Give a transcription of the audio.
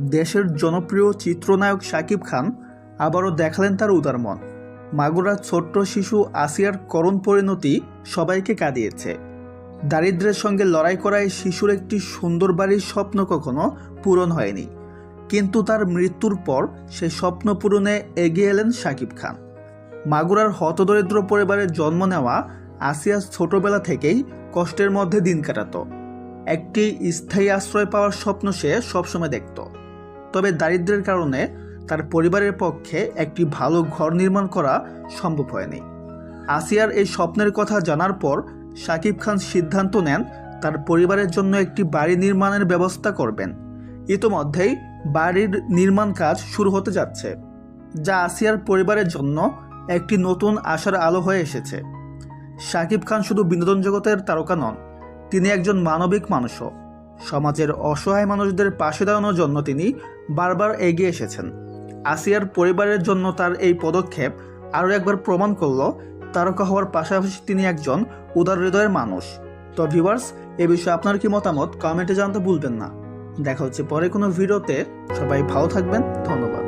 দেশের জনপ্রিয় চিত্রনায়ক শাকিব খান আবারও দেখালেন তার উদার মন। মাগুরার ছোট্ট শিশু আসিয়ার করণ পরিণতি সবাইকে কাঁদিয়েছে। দারিদ্র্যের সঙ্গে লড়াই করায় শিশুর একটি সুন্দর বাড়ির স্বপ্ন কখনো পূরণ হয়নি। কিন্তু তার মৃত্যুর পর সেই স্বপ্ন পূরণে এগিয়ে এলেন শাকিব খান। মাগুরার হতদরিদ্র পরিবারে জন্ম নেওয়া আসিয়া ছোটবেলা থেকেই কষ্টের মধ্যে দিন কাটাত। একটি স্থায়ী আশ্রয় পাওয়ার স্বপ্ন সে সবসময় দেখত। তবে দারিদ্র্যের কারণে তার পরিবারের পক্ষে একটি ভালো ঘর নির্মাণ করা সম্ভব হয়নি। আসিয়ার এই স্বপ্নের কথা জানার পর শাকিব খান সিদ্ধান্ত নেন তার পরিবারের জন্য একটি বাড়ি নির্মাণের ব্যবস্থা করবেন। ইতোমধ্যেই বাড়ির নির্মাণ কাজ শুরু হতে যাচ্ছে, যা আসিয়ার পরিবারের জন্য একটি নতুন আশার আলো হয়ে এসেছে। শাকিব খান শুধু বিনোদন জগতের তারকা নন, তিনি একজন মানবিক মানুষও। সমাজের অসহায় মানুষদের পাশে দাঁড়ানোর জন্য তিনি বারবার এগিয়ে এসেছেন। আসিয়ার পরিবারের জন্য তার এই পদক্ষেপ আরও একবার প্রমাণ করল, তারকা হওয়ার পাশাপাশি তিনি একজন উদার হৃদয়ের মানুষ। তো ভিউয়ার্স এ বিষয়ে আপনার কি মতামত? কমেন্টে জানতে ভুলবেন না। দেখা হচ্ছে পরে কোনো ভিডিওতে। সবাই ভালো থাকবেন। ধন্যবাদ।